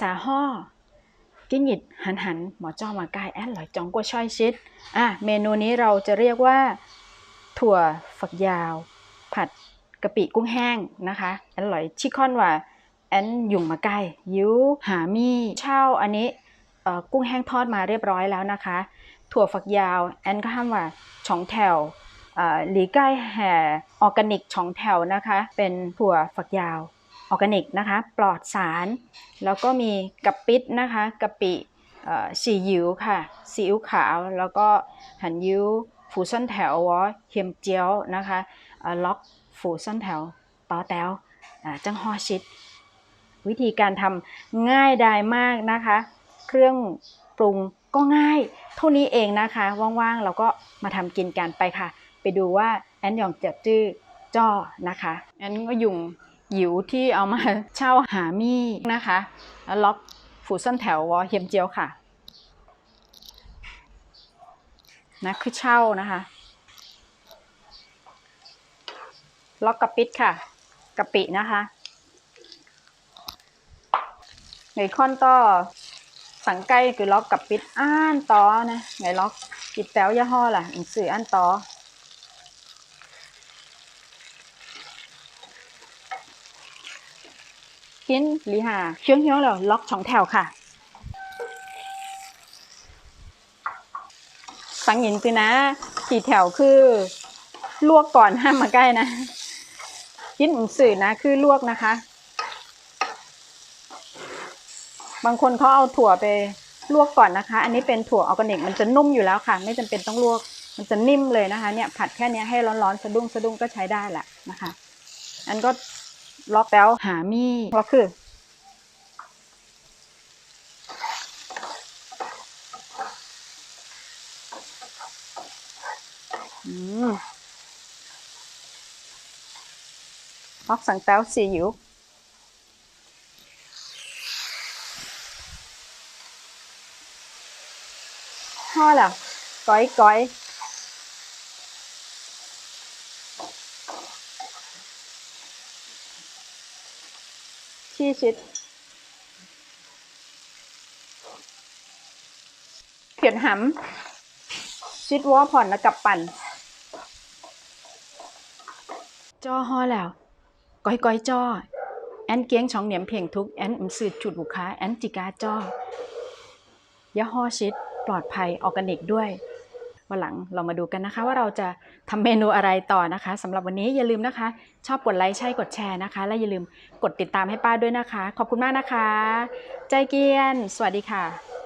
สาห่อกินหยิดหันหันหมอจ้อมากายแอนหลอยจองกัวช่อยชิดอะเมนูนี้เราจะเรียกว่า ถั่วฝักยาว ผัดกะปิกุ้งแห้งนะคะแอนหลอยชิคอนว่าแอนหยุ่งมาใกล้ยิ้วหามีเช่าอันนี้กุ้งแห้งทอดมาเรียบร้อยแล้วนะคะ ถั่วฝักยาว แอนก็ห้ามว่าช่องแถวเอ่อหลีใกล้แห่ออร์แกนิกช่องแถวนะคะ เป็นถั่วฝักยาว ออร์แกนิกนะคะ ปลอดสาร แล้วก็มีกะปิดนะคะกะปิเอ่อซีอิ๊วค่ะซีอิ๊วขาว แล้วก็หันยิ้วฝูซ่อนแถววอเฮียมเจียวนะคะล็อกฝูซ่อนแถวต่อแตวจังฮอชิด วิธีการทำง่ายดายมากนะคะ เครื่องปรุงก็ง่ายเท่านี้เองนะคะ ว่างๆ เราก็มาทำกินกันไปค่ะ ไปดูว่าแอนยองจะจื้อจ้อนะคะแอนก็ยุง หยิวที่เอามาเช่าหามี่นะคะแล้วล็อกฝูซ่อนแถววอเฮียมเจียวค่ะนะคือเช่านะคะล็อกกระปิดค่ะกะปินะคะไงค่อนต่อสังไกคือล็อกกับปิดอ่านต่อนะไงล็อกกิดแต้วย่าห่อล่ะหนังสืออ่านต่อ กินหลีหาเชียงเฮียวแล้วล็อกสองแถวค่ะ สังหยินคือนะกี่แถวคือลวกก่อนห้ามมาใกล้นะกินหนังสือนะคือลวกนะคะ บางคนเขาเอาถั่วไปลวกก่อนนะคะ อันนี้เป็นถั่วออร์แกนิกมันจะนุ่มอยู่แล้วค่ะ ไม่จำเป็นต้องลวก มันจะนิ่มเลยนะคะ เนี่ยผัดแค่นี้ให้ร้อนๆสะดุ้งสะดุ้งก็ใช้ได้แหละนะคะอันก็ ล็อกแล้วหามีก็คืออืมล็อกสังแต้วสีอิ๋ว ho là gói gói chi chít เขียนหำชิดว่าผ่อนแล้วกับปั่น จอฮอแล้ว ก้อยก้อยจอ แอนเกียงช่องเหนียมเพียงทุก แอนอุมสืดจุดบุค้าแอนจิกาจอยาห่อชิด ปลอดภัยออร์แกนิกด้วย วันหลังเรามาดูกันนะคะ ว่าเราจะทำเมนูอะไรต่อนะคะสำหรับวันนี้อย่าลืมนะคะ ชอบกดไลค์ใช่กดแชร์นะคะ และอย่าลืมกดติดตามให้ป้าด้วยนะคะ ขอบคุณมากนะคะ ใจเกียน สวัสดีค่ะ